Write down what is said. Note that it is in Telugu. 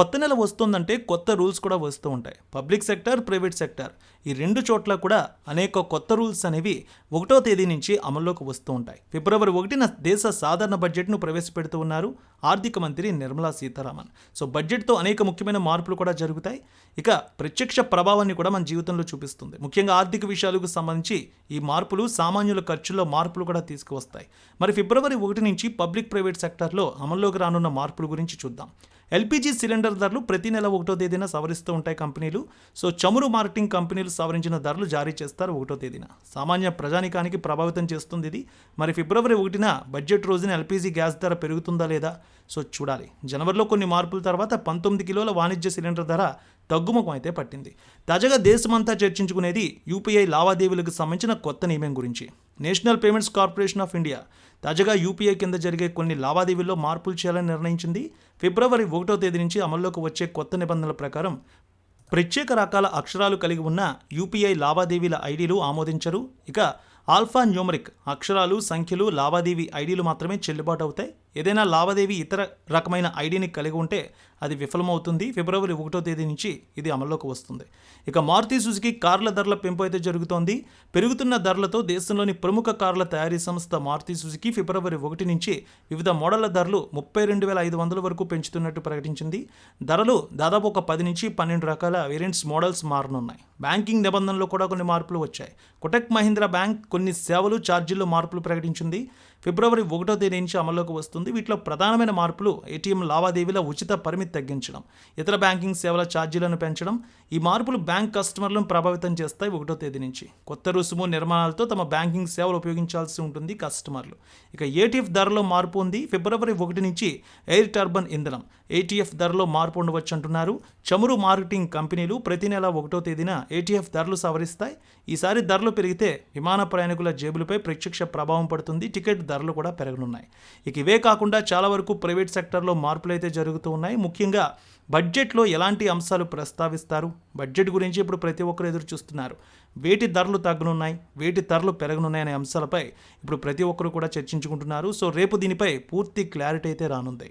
కొత్త నెల వస్తుందంటే కొత్త రూల్స్ కూడా వస్తూ ఉంటాయి. పబ్లిక్ సెక్టర్ ప్రైవేట్ సెక్టర్ ఈ రెండు చోట్ల కూడా అనేక కొత్త రూల్స్ అనేవి ఒకటో తేదీ నుంచి అమల్లోకి వస్తూ ఉంటాయి. ఫిబ్రవరి ఒకటిన దేశ సాధారణ బడ్జెట్ను ప్రవేశపెడుతూ ఉన్నారు ఆర్థిక మంత్రి నిర్మలా సీతారామన్. సో బడ్జెట్తో అనేక ముఖ్యమైన మార్పులు కూడా జరుగుతాయి. ఇక ప్రత్యక్ష ప్రభావాన్ని కూడా మన జీవితంలో చూపిస్తుంది. ముఖ్యంగా ఆర్థిక విషయాలకు సంబంధించి ఈ మార్పులు సామాన్యుల ఖర్చుల్లో మార్పులు కూడా తీసుకువస్తాయి. మరి ఫిబ్రవరి ఒకటి నుంచి పబ్లిక్ ప్రైవేట్ సెక్టార్లో అమల్లోకి రానున్న మార్పుల గురించి చూద్దాం. ఎల్పిజి సిలిండర్ ధరలు ప్రతి నెల ఒకటో తేదీన సవరిస్తూ ఉంటాయి కంపెనీలు. సో చమురు మార్కెటింగ్ కంపెనీలు సవరించిన ధరలు జారీ చేస్తారు ఒకటో తేదీన. సామాన్య ప్రజానికానికి ప్రభావితం చేస్తుంది ఇది. మరి ఫిబ్రవరి ఒకటిన బడ్జెట్ రోజున ఎల్పిజి గ్యాస్ ధర పెరుగుతుందా లేదా? సో చూడాలి. జనవరిలో కొన్ని మార్పుల తర్వాత పంతొమ్మిది కిలోల వాణిజ్య సిలిండర్ ధర తగ్గుముఖం అయితే పట్టింది. తాజాగా దేశమంతా చర్చించుకునేది యూపీఐ లావాదేవీలకు సంబంధించిన కొత్త నియమం గురించి. National Payments Corporation of India తాజాగా యూపీఐ కింద జరిగే కొన్ని లావాదేవీల్లో మార్పులు చేయాలని నిర్ణయించింది. ఫిబ్రవరి ఒకటో తేదీ నుంచి అమల్లోకి వచ్చే కొత్త నిబంధనల ప్రకారం ప్రత్యేక రకాల అక్షరాలు కలిగి ఉన్న యూపీఐ లావాదేవీల ఐడీలు ఆమోదించరు. ఇక ఆల్ఫా న్యూమరిక్ అక్షరాలు సంఖ్యలు లావాదేవీ ఐడీలు మాత్రమే చెల్లుబాటు అవుతాయి. ఏదైనా లావాదేవీ ఇతర రకమైన ఐడిని కలిగి ఉంటే అది విఫలమవుతుంది. ఫిబ్రవరి ఒకటో తేదీ నుంచి ఇది అమల్లోకి వస్తుంది. ఇక మారుతి సుజుకి కార్ల ధరల పెంపు అయితే జరుగుతోంది. పెరుగుతున్న ధరలతో దేశంలోని ప్రముఖ కార్ల తయారీ సంస్థ మారుతి సుజుకి ఫిబ్రవరి ఒకటి నుంచి వివిధ మోడళ్ళ ధరలు ముప్పై రెండు వేల ఐదు వందల వరకు పెంచుతున్నట్టు ప్రకటించింది. ధరలు దాదాపు ఒక పది నుంచి పన్నెండు రకాల వేరియంట్స్ మోడల్స్ మారనున్నాయి. బ్యాంకింగ్ నిబంధనలు కూడా కొన్ని మార్పులు వచ్చాయి. కుటక్ మహీంద్రా బ్యాంక్ కొన్ని సేవలు ఛార్జీల్లో మార్పులు ప్రకటించింది. ఫిబ్రవరి ఒకటో తేదీ నుంచి అమల్లోకి వస్తుంది. వీటిలో ప్రధానమైన మార్పులు ఏటీఎం లావాదేవీల ఉచిత పరిమితి తగ్గించడం ఇతర బ్యాంకింగ్ సేవల ఛార్జీలను పెంచడం. ఈ మార్పులు బ్యాంక్ కస్టమర్లను ప్రభావితం చేస్తాయి ఒకటో తేదీ నుంచి. కొత్త రుసుము నిర్మాణాలతో తమ బ్యాంకింగ్ సేవలు ఉపయోగించాల్సి ఉంటుంది కస్టమర్లు. ఇక ఏటీఎఫ్ ధరలో మార్పు ఉంది. ఫిబ్రవరి ఒకటి నుంచి ఎయిర్ టర్బన్ ఇంధనం ఏటీఎఫ్ ధరలో మార్పు ఉండవచ్చు అంటున్నారు. చమురు మార్కెటింగ్ కంపెనీలు ప్రతి నెల ఒకటో తేదీన ఏటీఎఫ్ ధరలు సవరిస్తాయి. ఈసారి ధరలు పెరిగితే విమాన ప్రయాణికుల జేబులపై ప్రత్యక్ష ప్రభావం పడుతుంది. టికెట్ ధరలు కూడా పెరగనున్నాయి. ఇక ఇవే కాకుండా చాలా వరకు ప్రైవేట్ సెక్టర్లో మార్పులు అయితే జరుగుతూ ఉన్నాయి. ముఖ్యంగా బడ్జెట్లో ఎలాంటి అంశాలు ప్రస్తావిస్తారు? బడ్జెట్ గురించి ఇప్పుడు ప్రతి ఒక్కరు ఎదురు చూస్తున్నారు. వేటి ధరలు తగ్గనున్నాయి? వేటి ధరలు పెరగనున్నాయి అనే అంశాలపై ఇప్పుడు ప్రతి ఒక్కరు కూడా చర్చించుకుంటున్నారు. సో రేపు దీనిపై పూర్తి క్లారిటీ అయితే రానుంది.